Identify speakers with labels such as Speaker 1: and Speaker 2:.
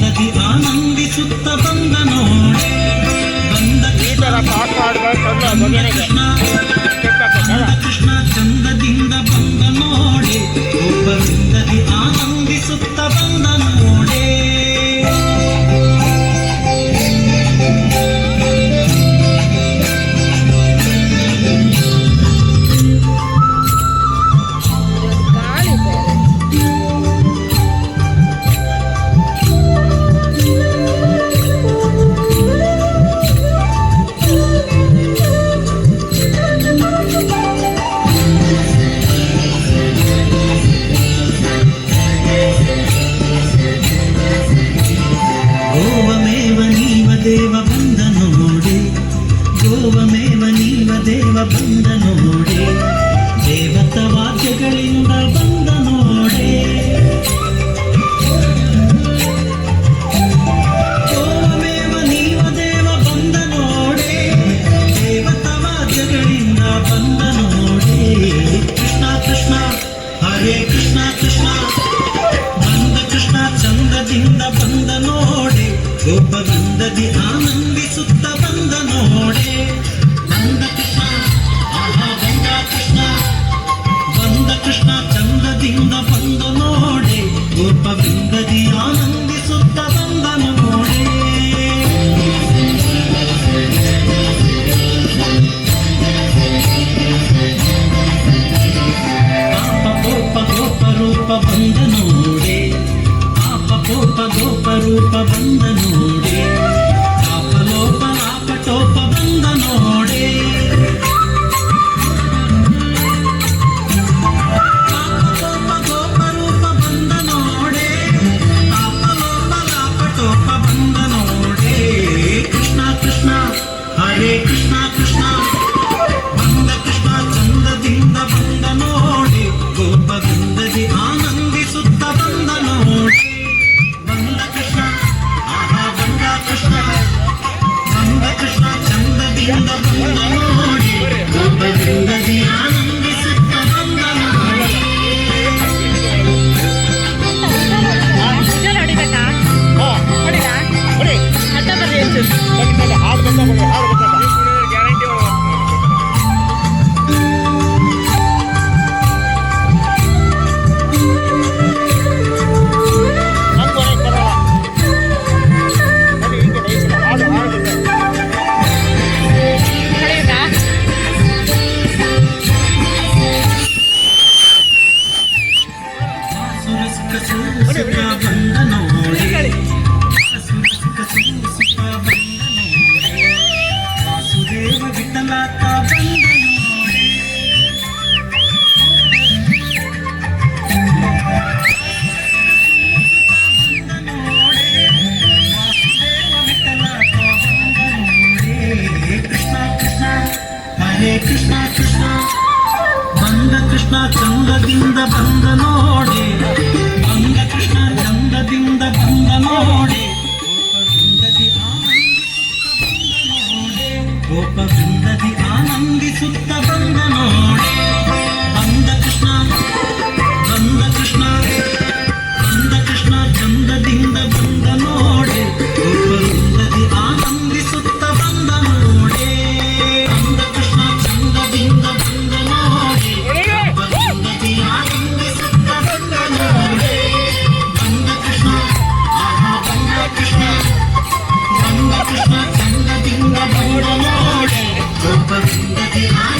Speaker 1: ಗೋಪವೃಂದದಿ ಆನಂದಿಸುತ್ತ ಬಂದ ನೋಡಿ. ಬಂದ
Speaker 2: ಈ ಪಾಠ ಆಡ್ಬೇಕಂದ್ರೆ
Speaker 1: ದೇವ ಬಂದ ನೋಡಿ, ಗೋವಮೇವ ನೀವ ದೇವ ಬಂದ ನೋಡೆ ದೇವತ ವಾದ್ಯಗಳಿಂದ ಬಂದ ನೀವ ದೇವ ಬಂದ ನೋಡೆ ದೇವತ ವಾದ್ಯಗಳಿಂದ ನೋಡಿ. ಕೃಷ್ಣ ಕೃಷ್ಣ, ಹರೇ ಕೃಷ್ಣ ಕೃಷ್ಣ. ಬಂದ ಕೃಷ್ಣ ಚಂದದಿಂದ ಬಂದ ನೋಡೆ ಗೋಪಗಂಧದಿ ಆನಂದಿಸುತ್ತ ಬಂದ ನೋಡೆ ಬಂದ ಕೃಷ್ಣ ಆಹಾ ಬಂದ ಕೃಷ್ಣ ಬಂದ ಕೃಷ್ಣ ಚಂದದಿಂದ ಬಂದ ನೋಡೆ ಗೋಪಗಂಧದಿ ಆನಂದಿಸುತ್ತ ಬಂದ ನೋಡೆ ಪಾಪ ಕೋಪ ಗೋಪ ರೂಪ ಬಂದ ನೋಡೆ ಪಾಪ ಕೋಪ ಗೋಪ ರೂಪ ಬಂದ ನೋಡೆ ಹರೇ ಕೃಷ್ಣ ಕೃಷ್ಣ. ಬಂದ ಕೃಷ್ಣ ಚಂದದಿಂದ ಬಂದ ನೋಡಿ. പാപം